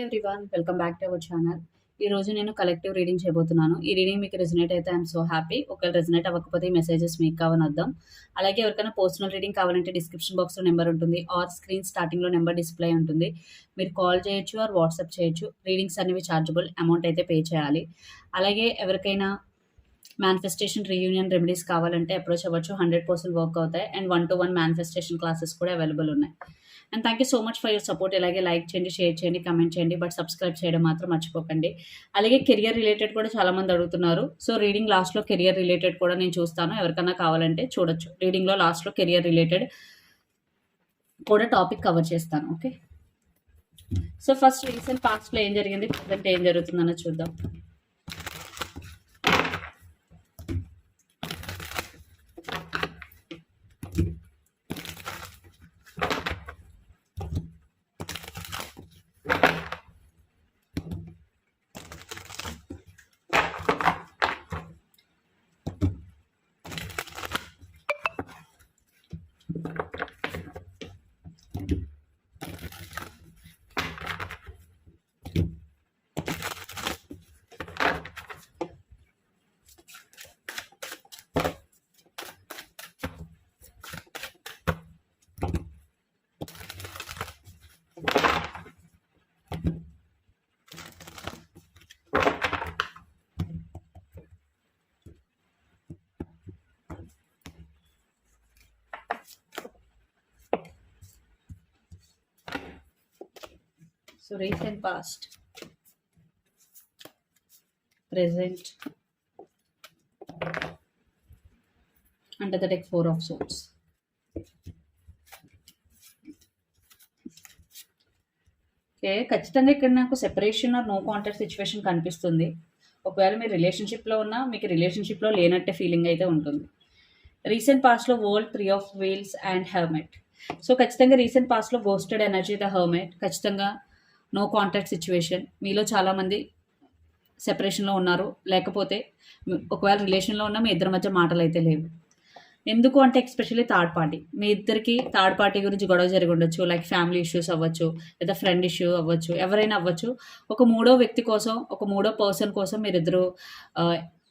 Everyone welcome back to our channel ఈ రోజు నేను కలెక్టివ్ రీడింగ్ చేయబోతున్నాను. ఈ రీడింగ్ మీకు రెజినేట్ అయితే ఐఎమ్ సో హ్యాపీ ఒకవేళ రెజినేట్ అవ్వకపోతే ఈ మెసేజెస్ మీకు కావని అర్థం. అలాగే ఎవరికైనా పర్సనల్ రీడింగ్ కావాలంటే డిస్క్రిప్షన్ బాక్స్లో నెంబర్ ఉంటుంది. ఆర్ స్క్రీన్ స్టార్టింగ్లో నెంబర్ డిస్ప్లే ఉంటుంది. మీరు కాల్ చేయొచ్చు ఆర్ వాట్సాప్ చేయొచ్చు. రీడింగ్స్ అనేవి ఛార్జబుల్ అమౌంట్ అయితే పే చేయాలి. అలాగే ఎవరికైనా మేనిఫెస్టేషన్ రీయూనియన్ రెమెడీస్ కావాలంటే అప్రోచ్ అవ్వచ్చు. హండ్రెడ్ పర్సెంట్ వర్క్ అవుతాయి. And one to one manifestation classes కూడా అవైలబుల్ ఉన్నాయి. And thank you so much for your support ఇలాగే లైక్ చేయండి షేర్ చేయండి కమెంట్ చేయండి బట్ సబ్స్క్రైబ్ చేయడం మాత్రం మర్చిపోకండి. అలాగే కెరియర్ రిలేటెడ్ కూడా చాలామంది అడుగుతున్నారు. సో రీడింగ్ లాస్ట్లో కెరియర్ రిలేటెడ్ కూడా నేను చూస్తాను. ఎవరికైనా కావాలంటే చూడొచ్చు. రీడింగ్లో లాస్ట్లో కెరియర్ రిలేటెడ్ కూడా టాపిక్ కవర్ చేస్తాను. ఓకే సో ఫస్ట్ రీసెంట్ పాస్ట్లో ఏం జరిగింది? ప్రజెంట్ ఏం జరుగుతుందన్నది చూద్దాం. So recent past. Present. under the deck four of swords. Okay ఖచ్చితంగా ఇక్కడ నాకు separation or no contact situation కనిపిస్తుంది. ఒకవేళ మీరు రిలేషన్షిప్లో ఉన్నా మీకు రిలేషన్షిప్లో లేనట్టే ఫీలింగ్ అయితే ఉంటుంది. రీసెంట్ పాస్ట్లో world three of wheels and hermit so ఖచ్చితంగా రీసెంట్ పాస్ట్లో గోస్టెడ్ ఎనర్జీ ద హెర్మెట్ ఖచ్చితంగా నో కాంటాక్ట్ సిచ్యువేషన్. మీలో చాలామంది సెపరేషన్లో ఉన్నారు. లేకపోతే ఒకవేళ రిలేషన్లో ఉన్నా మీ ఇద్దరి మధ్య మాటలు అయితే లేవు. ఎందుకు అంటే ఎస్పెషల్లీ థర్డ్ పార్టీ. మీ ఇద్దరికి థర్డ్ పార్టీ గురించి గొడవ జరిగి ఉండొచ్చు. లైక్ ఫ్యామిలీ ఇష్యూస్ అవ్వచ్చు లేదా ఫ్రెండ్ ఇష్యూ అవ్వచ్చు ఎవరైనా అవ్వచ్చు. ఒక మూడో వ్యక్తి కోసం ఒక మూడో పర్సన్ కోసం మీరిద్దరు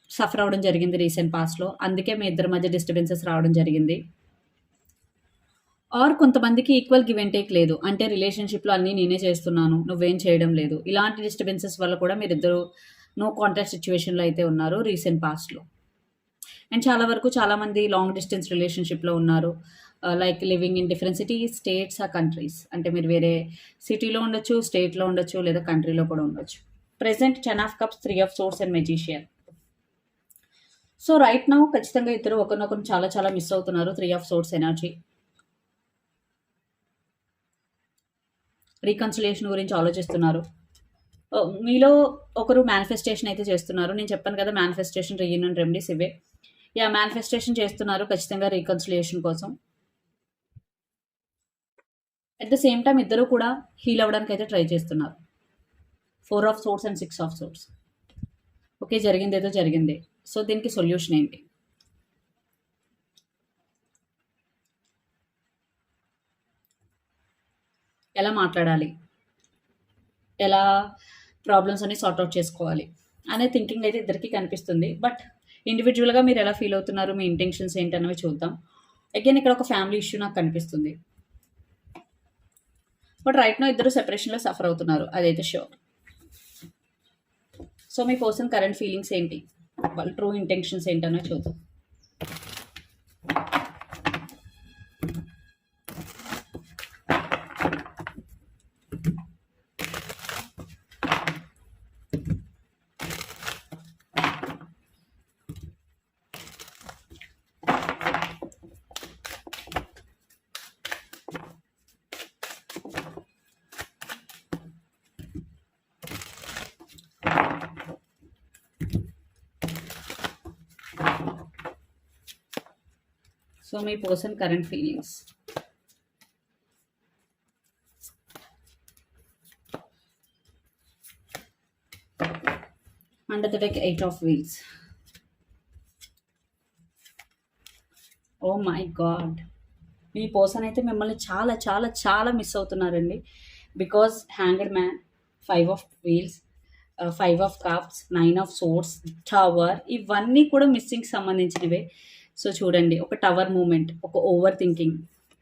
సఫర్ అవ్వడం జరిగింది రీసెంట్ పాస్ట్లో. అందుకే మీ ఇద్దరి మధ్య డిస్టర్బెన్సెస్ రావడం జరిగింది. ఆర్ కొంతమందికి ఈక్వల్ గివ్ అండ్ టేక్ లేదు. అంటే రిలేషన్షిప్లో అన్నీ నేనే చేస్తున్నాను నువ్వేం చేయడం లేదు. ఇలాంటి డిస్టర్బెన్సెస్ వల్ల కూడా మీరిద్దరు నో కాంటాక్ట్ సిచ్యువేషన్లో అయితే ఉన్నారు రీసెంట్ పాస్ట్లో అండ్ చాలా వరకు చాలామంది లాంగ్ డిస్టెన్స్ రిలేషన్షిప్లో ఉన్నారు. Like living in different cities states ఆ కంట్రీస్ అంటే మీరు వేరే సిటీలో ఉండొచ్చు స్టేట్లో ఉండొచ్చు లేదా కంట్రీలో కూడా ఉండొచ్చు. Present ten of cups three of swords and magician so right now ఖచ్చితంగా ఇద్దరు ఒకరినొకరు చాలా చాలా మిస్ అవుతున్నారు. Three of swords energy reconciliation గురించి ఆలోచిస్తున్నారు. మీలో ఒకరు మేనిఫెస్టేషన్ అయితే చేస్తున్నారు. నేను చెప్పాను కదా మేనిఫెస్టేషన్ రీయూనియన్ రెమెడీస్ ఇవే. యా మేనిఫెస్టేషన్ చేస్తున్నారు ఖచ్చితంగా రీకన్సిలేషన్ కోసం. అట్ ద సేమ్ టైం ఇద్దరు కూడా హీల్ అవ్వడానికి అయితే ట్రై చేస్తున్నారు. Four of swords and six of swords okay జరిగింది ఏదో జరిగింది. సో దీనికి సొల్యూషన్ ఏంటి? ఎలా మాట్లాడాలి? ఎలా ప్రాబ్లమ్స్ అన్ని సార్ట్అవుట్ చేసుకోవాలి? అనే థింకింగ్ అయితే ఇద్దరికి కనిపిస్తుంది. బట్ ఇండివిజువల్గా మీరు ఎలా ఫీల్ అవుతున్నారు? మీ ఇంటెన్షన్స్ ఏంటనేవి చూద్దాం. అగైన్ ఇక్కడ ఒక ఫ్యామిలీ ఇష్యూ నాకు కనిపిస్తుంది. బట్ రైట్ నో ఇద్దరు సెపరేషన్లో సఫర్ అవుతున్నారు. అదైతే షూర్ సో మీ పర్సన్ కరెంట్ ఫీలింగ్స్ ఏంటి? వాళ్ళ ట్రూ ఇంటెన్షన్స్ ఏంటనో చూద్దాం. So me person current feelings. Under the deck eight of wheels. Oh my god. Me person అయితే మిమ్మల్ని చాలా చాలా చాలా మిస్ అవుతున్నారండి. Because hanger man five of wheels five of cups nine of swords tower ఇవన్నీ కూడా మిస్సింగ్ సంబంధించినవే. So చూడండి ఒక టవర్ మూమెంట్ ఒక ఓవర్ థింకింగ్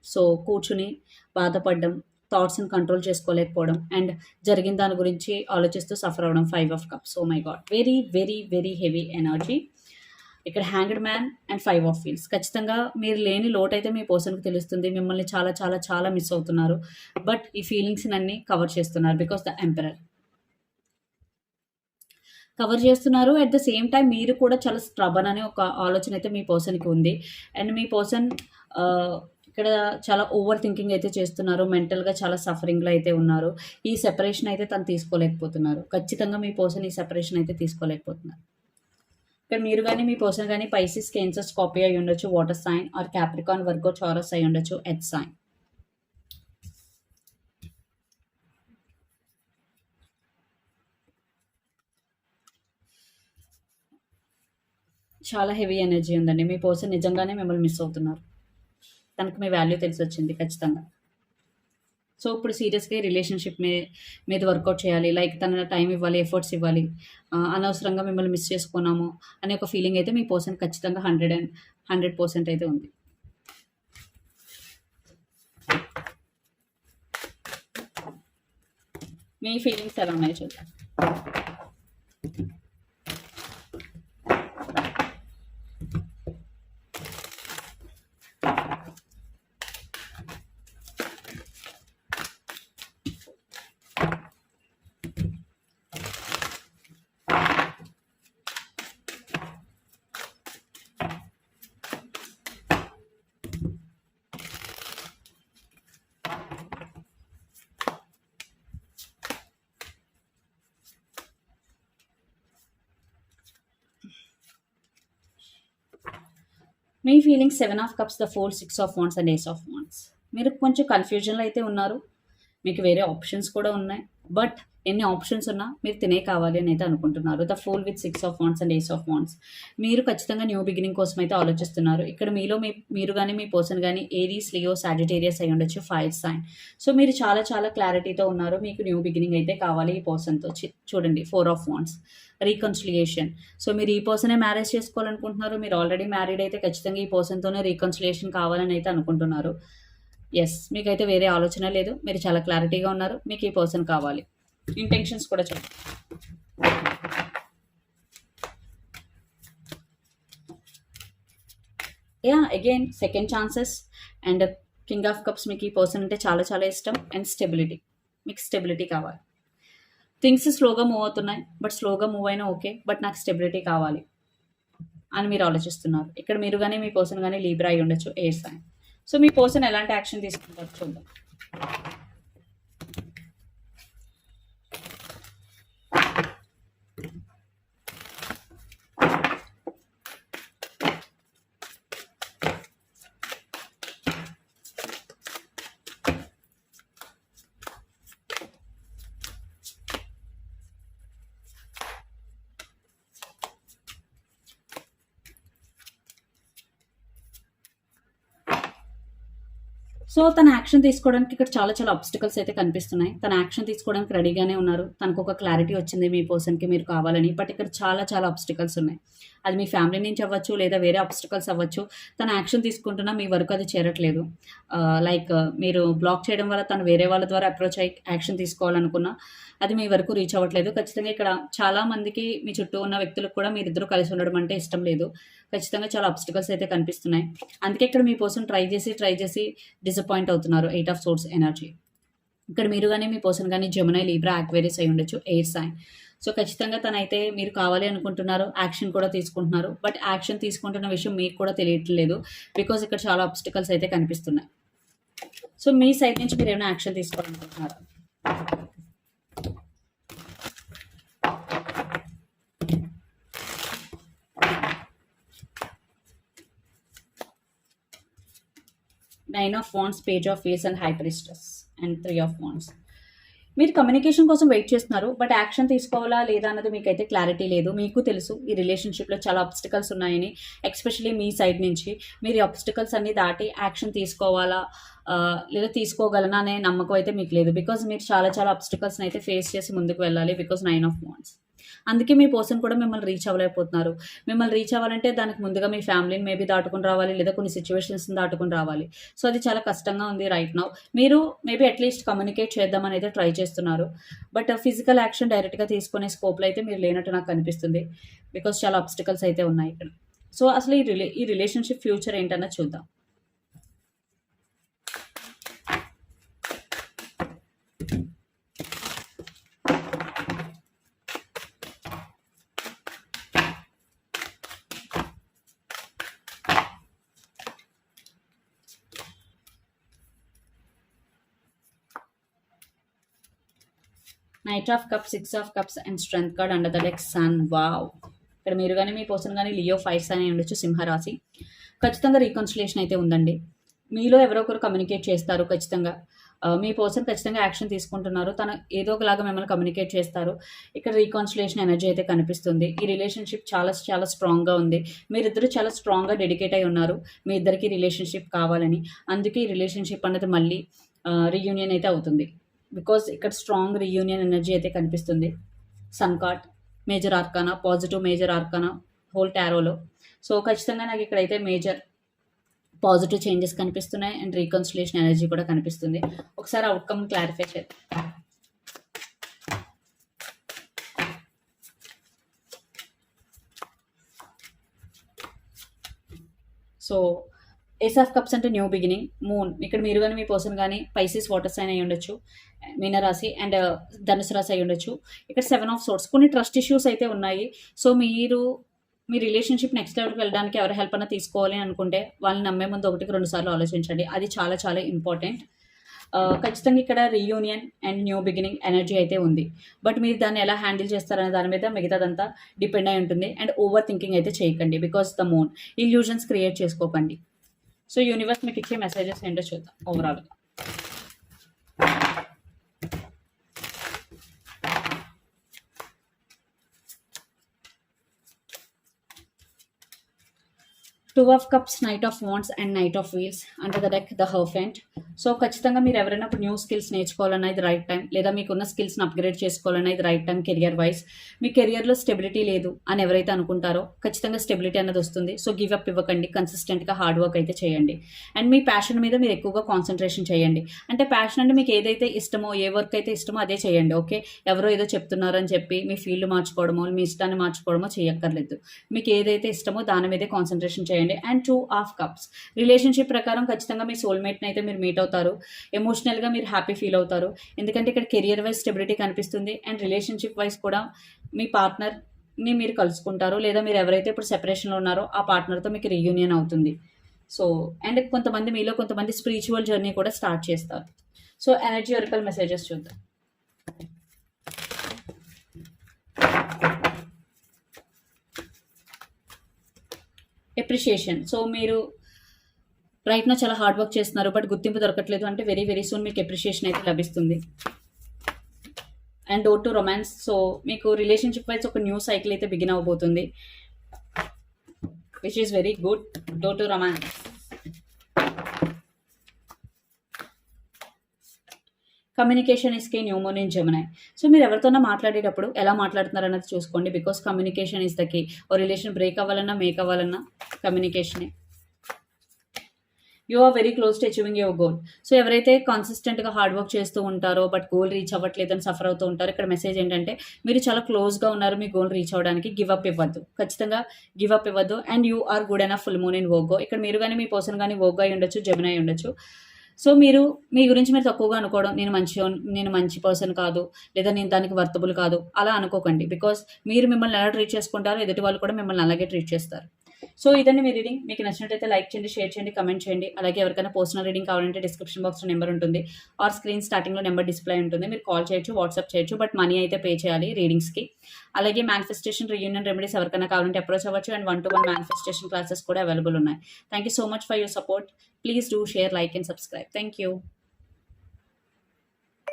సో కూర్చుని బాధపడడం థాట్స్ని కంట్రోల్ చేసుకోలేకపోవడం అండ్ జరిగిన దాని గురించి ఆలోచిస్తూ సఫర్ అవ్వడం five of cups oh my god very very very heavy energy ఇక్కడ hanged man and five of feels ఖచ్చితంగా మీరు లేని లోటు అయితే మీ పర్సన్కి తెలుస్తుంది మిమ్మల్ని చాలా చాలా చాలా మిస్ అవుతున్నారు. బట్ ఈ ఫీలింగ్స్ అన్ని కవర్ చేస్తున్నారు బికాస్ ద ఎంపరర్ కవర్ చేస్తున్నారు. అట్ ద సేమ్ టైం మీరు కూడా చాలా స్ట్రబన్ అనే ఒక ఆలోచన అయితే మీ పర్సన్కి ఉంది. అండ్ మీ పర్సన్ ఇక్కడ చాలా ఓవర్ థింకింగ్ అయితే చేస్తున్నారు. మెంటల్గా చాలా సఫరింగ్లో అయితే ఉన్నారు. ఈ సెపరేషన్ అయితే తను తీసుకోలేకపోతున్నారు. ఖచ్చితంగా మీ పర్సన్ ఈ సెపరేషన్ అయితే తీసుకోలేకపోతున్నారు. ఇక్కడ మీరు కానీ మీ పర్సన్ కానీ పైసిస్ కేన్సర్ కాపీ అయి ఉండొచ్చు. Water sign or Capricorn Virgo చారస్ అయి ఉండొచ్చు. ఎత్ సైన్ చాలా హెవీ ఎనర్జీ ఉందండి. మీ పర్సన్ నిజంగానే మిమ్మల్ని మిస్ అవుతున్నారు. తనకు మీ వాల్యూ తెలిసి వచ్చింది ఖచ్చితంగా. సో ఇప్పుడు సీరియస్గా రిలేషన్షిప్ మీ మీద వర్కౌట్ చేయాలి. లైక్ తన టైం ఇవ్వాలి ఎఫర్ట్స్ ఇవ్వాలి. అనవసరంగా మిమ్మల్ని మిస్ చేసుకున్నాము అనే ఒక ఫీలింగ్ అయితే మీ పర్సన్ ఖచ్చితంగా హండ్రెడ్ అండ్ హండ్రెడ్ పర్సెంట్ అయితే ఉంది. మీ ఫీలింగ్స్ ఎలా ఉన్నాయి చూద్దాం. మీ feeling seven of cups the four six of wands and ace of wands మీరు కొంచెం కన్ఫ్యూజన్లో అయితే ఉన్నారు. మీకు వేరే ఆప్షన్స్ కూడా ఉన్నాయి. బట్ ఎన్ని ఆప్షన్స్ ఉన్నా మీరు తినే కావాలి అని అయితే అనుకుంటున్నారు. The fool with six of wands and ace of wands మీరు ఖచ్చితంగా న్యూ బిగినింగ్ కోసం అయితే ఆలోచిస్తున్నారు. ఇక్కడ మీలో మీ మీరు కానీ మీ పర్సన్ కానీ ఏరీస్ లియో సాజిటేరియస్ అయి ఉండొచ్చు ఫైర్ సైన్ సో మీరు చాలా చాలా క్లారిటీతో ఉన్నారు. మీకు న్యూ బిగినింగ్ అయితే కావాలి ఈ పర్సన్తో చూడండి four of wands reconciliation so మీరు ఈ పర్సనే మ్యారేజ్ చేసుకోవాలనుకుంటున్నారు? మీరు ఆల్రెడీ మ్యారీడ్ అయితే ఖచ్చితంగా ఈ పర్సన్తోనే రీకన్సిలియేషన్ కావాలని అయితే అనుకుంటున్నారు. ఎస్ మీకైతే వేరే ఆలోచన లేదు. మీరు చాలా క్లారిటీగా ఉన్నారు. మీకు ఈ పర్సన్ కావాలి. ఇంటెన్షన్స్ కూడా చూడండి yeah again second chances and king of cups మీకు ఈ పర్సన్ అంటే చాలా చాలా ఇష్టం అండ్ స్టెబిలిటీ మీకు స్టెబిలిటీ కావాలి. థింగ్స్ స్లోగా మూవ్ అవుతున్నాయి బట్ స్లోగా మూవ్ అయినా ఓకే బట్ నాకు స్టెబిలిటీ కావాలి అని మీరు ఆలోచిస్తున్నారు. ఇక్కడ మీరు కానీ మీ పర్సన్ కానీ లీబ్రా అయి ఉండొచ్చు ఏ సైన్ సో మీ పర్సన్ ఎలాంటి యాక్షన్ తీసుకుంటారు చూద్దాం. సో తన యాక్షన్ తీసుకోవడానికి ఇక్కడ చాలా చాలా ఆబ్స్టికల్స్ అయితే కనిపిస్తున్నాయి. తన యాక్షన్ తీసుకోవడానికి రెడీగానే ఉన్నారు. తనకు ఒక క్లారిటీ వచ్చింది మీ పర్సన్కి మీరు కావాలని. బట్ ఇక్కడ చాలా చాలా ఆబ్స్టికల్స్ ఉన్నాయి. అది మీ ఫ్యామిలీ నుంచి అవ్వచ్చు లేదా వేరే ఆబ్స్టికల్స్ అవ్వచ్చు. తన యాక్షన్ తీసుకుంటున్నా మీ వరకు అది చేరట్లేదు. లైక్ మీరు బ్లాక్ చేయడం వల్ల తను వేరే వాళ్ళ ద్వారా అప్రోచ్ అయ్యి యాక్షన్ తీసుకోవాలనుకున్నా అది మీ వరకు రీచ్ అవ్వట్లేదు. ఖచ్చితంగా ఇక్కడ చాలా మందికి మీ చుట్టూ ఉన్న వ్యక్తులకు కూడా మీరిద్దరు కలిసి ఉండడం అంటే ఇష్టం లేదు. ఖచ్చితంగా చాలా ఆబ్స్టికల్స్ అయితే కనిపిస్తున్నాయి. అందుకే ఇక్కడ మీ కోసం ట్రై చేసి ట్రై చేసి డిసప్పాయింట్ అవుతున్నారు. ఎయిట్ ఆఫ్ సోర్స్ ఎనర్జీ ఇక్కడ మీరు కానీ మీ పర్సన్ కానీ జమునై లీబ్రా యాక్వేరియస్ అయి ఉండొచ్చు ఎయిర్ సైన్ సో ఖచ్చితంగా తనైతే మీరు కావాలి అనుకుంటున్నారు యాక్షన్ కూడా తీసుకుంటున్నారు. బట్ యాక్షన్ తీసుకుంటున్న విషయం మీకు కూడా తెలియట్లేదు బికాజ్ ఇక్కడ చాలా ఆబ్స్టికల్స్ అయితే కనిపిస్తున్నాయి. సో మీ సైడ్ నుంచి మీరు ఏమైనా action తీసుకోవాలనుకుంటున్నారు? Nine of wands page of face and high priestess and three of wands. మీరు కమ్యూనికేషన్ కోసం వెయిట్ చేస్తున్నారు బట్ యాక్షన్ తీసుకోవాలా లేదా అన్నది మీకైతే క్లారిటీ లేదు. మీకు తెలుసు ఈ రిలేషన్షిప్లో చాలా అబ్స్టికల్స్ ఉన్నాయని ఎస్పెషలీ మీ సైడ్ నుంచి. మీరు ఈ అబ్స్టికల్స్ అన్ని దాటి యాక్షన్ తీసుకోవాలా లేదా తీసుకోగలనా అనే నమ్మకం అయితే మీకు లేదు. బికాజ్ మీరు చాలా చాలా అబ్స్టికల్స్ని అయితే ఫేస్ చేసి ముందుకు వెళ్ళాలి బికాజ్ నైన్ ఆఫ్ వాన్స్. అందుకే మీ పర్సన్ కూడా మిమ్మల్ని రీచ్ అవ్వలేకపోతున్నారు. మిమ్మల్ని రీచ్ అవ్వాలంటే దానికి ముందుగా మీ ఫ్యామిలీని మేబీ దాటుకుని రావాలి లేదా కొన్ని సిచ్యువేషన్స్ని దాటుకుని రావాలి. సో అది చాలా కష్టంగా ఉంది రైట్ నౌ మీరు మేబీ అట్లీస్ట్ కమ్యూనికేట్ చేద్దామని అయితే ట్రై చేస్తున్నారు. బట్ ఫిజికల్ యాక్షన్ డైరెక్ట్గా తీసుకునే స్కోప్లో అయితే మీరు లేనట్టు నాకు కనిపిస్తుంది బికాస్ చాలా అబ్స్టికల్స్ అయితే ఉన్నాయి ఇక్కడ. సో అసలు ఈ రిలే ఈ రిలేషన్షిప్ ఫ్యూచర్ ఏంటన్నా చూద్దాం. Knight of cups six of cups and strength card under the deck sun wow ఇక్కడ మీరు కానీ మీ పర్సన్ కానీ లియో ఫైవ్స్ అని ఉండొచ్చు సింహరాశి ఖచ్చితంగా రీకన్సిలేషన్ అయితే ఉందండి. మీలో ఎవరో ఒకరు కమ్యూనికేట్ చేస్తారు ఖచ్చితంగా. మీ పర్సన్ ఖచ్చితంగా యాక్షన్ తీసుకుంటున్నారు. తను ఏదో ఒకలాగా మిమ్మల్ని కమ్యూనికేట్ చేస్తారు. ఇక్కడ రీకాన్సిలేషన్ ఎనర్జీ అయితే కనిపిస్తుంది. ఈ రిలేషన్షిప్ చాలా చాలా స్ట్రాంగ్గా ఉంది. మీరిద్దరు చాలా స్ట్రాంగ్గా డెడికేట్ అయి ఉన్నారు. మీ ఇద్దరికి రిలేషన్షిప్ కావాలని. అందుకే ఈ రిలేషన్షిప్ అనేది మళ్ళీ రీయూనియన్ అయితే అవుతుంది. బికాజ్ ఇక్కడ స్ట్రాంగ్ రీయూనియన్ ఎనర్జీ అయితే కనిపిస్తుంది. Sun card major arcana positive major arcana whole టారోలో. So ఖచ్చితంగా నాకు ఇక్కడైతే మేజర్ పాజిటివ్ చేంజెస్ కనిపిస్తున్నాయి అండ్ రీకన్సిలేషన్ ఎనర్జీ కూడా కనిపిస్తుంది. ఒకసారి అవుట్కమ్ క్లారిఫై చేద్దాం. సో ఏస్ ఆఫ్ కప్స్ అంటే న్యూ బిగినింగ్ మూన్ ఇక్కడ మీరు కానీ మీ పర్సన్ కానీ పైసెస్ వాటర్ సైన్ అయి ఉండొచ్చు. మీనరాశి అండ్ ధనుసు రాశి అయి ఉండొచ్చు. ఇక్కడ సెవెన్ ఆఫ్ సోర్ట్స్ కొన్ని ట్రస్ట్ ఇష్యూస్ అయితే ఉన్నాయి. సో మీరు మీ రిలేషన్షిప్ నెక్స్ట్ లెవెల్కి వెళ్ళడానికి ఎవరి హెల్ప్ అన్నా తీసుకోవాలి అని అనుకుంటే వాళ్ళని నమ్మే ముందు ఒకటికి రెండు సార్లు ఆలోచించండి. అది చాలా చాలా ఇంపార్టెంట్ uh, ఖచ్చితంగా ఇక్కడ reunion and new beginning energy అయితే ఉంది. బట్ మీరు దాన్ని ఎలా హ్యాండిల్ చేస్తారనే దాని మీద మిగతాదంతా డిపెండ్ అయి ఉంటుంది. అండ్ ఓవర్ థింకింగ్ అయితే చేయకండి because the moon illusions create చేసుకోకండి. సో యూనివర్స్ మీకు ఇచ్చే మెసేజెస్ ఏంటో చూద్దాం ఓవరాల్గా two of cups knight of wands and knight of wheels under the deck the hierophant so ఖచ్చితంగా మీరు ఎవరైనా ఇప్పుడు న్యూ స్కిల్స్ నేర్చుకోవాలన్నా ఇది రైట్ టైం లేదా మీకున్న స్కిల్స్ని అప్గ్రేడ్ చేసుకోవాలన్నా ఇది రైట్ టైం కెరియర్ వైజ్ మీ కెరియర్లో స్టెబిలిటీ లేదు అని ఎవరైతే అనుకుంటారో ఖచ్చితంగా స్టెబిలిటీ అనేది వస్తుంది. సో గివ్ అప్ ఇవ్వకండి కన్సిస్టెంట్గా హార్డ్ వర్క్ అయితే చేయండి. అండ్ మీ ప్యాషన్ మీద మీరు ఎక్కువగా కాన్సన్ట్రేషన్ చేయండి. అంటే ప్యాషన్ అంటే మీకు ఏదైతే ఇష్టమో ఏ వర్క్ అయితే ఇష్టమో అదే చేయండి ఓకే ఎవరో ఏదో చెప్తున్నారని చెప్పి మీ ఫీల్డ్ మార్చుకోవడమో మీ ఇష్టాన్ని మార్చుకోవడమో చేయక్కర్లేదు. మీకు ఏదైతే ఇష్టమో దాని మీదే కాన్సన్ట్రేషన్ చేయండి. And two of cups relationship ప్రకారం ఖచ్చితంగా మీ సోల్మేట్ని అయితే మీరు మీట్ అవుతారు. ఎమోషనల్గా మీరు హ్యాపీ ఫీల్ అవుతారు. ఎందుకంటే ఇక్కడ కెరియర్ వైజ్ స్టెబిలిటీ కనిపిస్తుంది. అండ్ రిలేషన్షిప్ వైజ్ కూడా మీ పార్ట్నర్ని మీరు కలుసుకుంటారు. లేదా మీరు ఎవరైతే ఇప్పుడు సెపరేషన్లో ఉన్నారో ఆ పార్ట్నర్తో మీకు రీయూనియన్ అవుతుంది. సో అండ్ కొంతమంది మీలో కొంతమంది స్పిరిచువల్ జర్నీ కూడా స్టార్ట్ చేస్తారు. సో ఎనర్జీ ఒరికల్ మెసేజెస్ చూద్దాం. ఎప్రిషియేషన్ సో మీరు రైట్ నా చాలా హార్డ్ వర్క్ చేస్తున్నారు బట్ గుర్తింపు దొరకట్లేదు అంటే వెరీ వెరీ సూన్ మీకు ఎప్రిషియేషన్ అయితే లభిస్తుంది. And door to romance so మీకు రిలేషన్షిప్ వైజ్ ఒక న్యూ సైకిల్ అయితే బిగిన్ అవబోతుంది. Which is very good door to romance communication is new new moon in Gemini. So మీరు ఎవరితోనో మాట్లాడేటప్పుడు ఎలా మాట్లాడుతున్నారు అన్నది చూసుకోండి. Because communication is the key oh relation break అవ్వాలన్నా మేక్ అవ్వాలన్నా కమ్యూనికేషనే you are very close to achieving your goal so ఎవరైతే కాన్సిస్టెంట్గా హార్డ్ వర్క్ చేస్తూ ఉంటారో బట్ గోల్ రీచ్ అవ్వట్లేదని సఫర్ అవుతూ ఉంటారు ఇక్కడ మెసేజ్ ఏంటంటే మీరు చాలా క్లోజ్గా ఉన్నారు మీ గోల్ రీచ్ అవ్వడానికి గివ్ అప్ ఇవ్వద్దు. ఖచ్చితంగా గివ్ అప్ ఇవ్వద్దు. And you are good and full moon in Virgo ఇక్కడ మీరు కానీ మీ పర్సన్ కానీ వోగో అయి ఉండొచ్చు జమిన్ అయి ఉండొచ్చు. సో మీరు మీ గురించి మీరు తక్కువగా అనుకోవడం నేను మంచి నేను మంచి పర్సన్ కాదు లేదా నేను దానికి వర్తబుల్ కాదు అలా అనుకోకండి. బికాస్ మీరు మిమ్మల్ని ఎలా ట్రీట్ చేసుకుంటారో ఎదుటి వాళ్ళు కూడా మిమ్మల్ని అలాగే ట్రీట్ చేస్తారు. సో ఇదండి మీ రీడింగ్. మీకు నచ్చినట్టయితే లైక్ చేయండి షేర్ చేయండి కమెంట్ చేయండి. అలాగే ఎవరికైనా పర్సనల్ రీడింగ్ కావాలంటే డిస్క్రిప్షన్ బాక్స్లో నెంబర్ ఉంటుంది. ఆర్ స్క్రీన్ స్టార్టింగ్లో నెంబర్ డిస్ప్లే ఉంటుంది. మీరు కాల్ చేయొచ్చు వాట్సాప్ చేయొచ్చు బట్ మనీ అయితే పే చేయాలి రీడింగ్స్కి. అలాగే మేనిఫెస్టేషన్ రియూనియన్ రెమెడీస్ ఎవరికైనా కావాలంటే అప్రోచ్ అవ్వచ్చు and one to one manifestation classes కూడా అవైలబుల్ ఉన్నాయి. Thank you so much for your support please do share like and subscribe thank you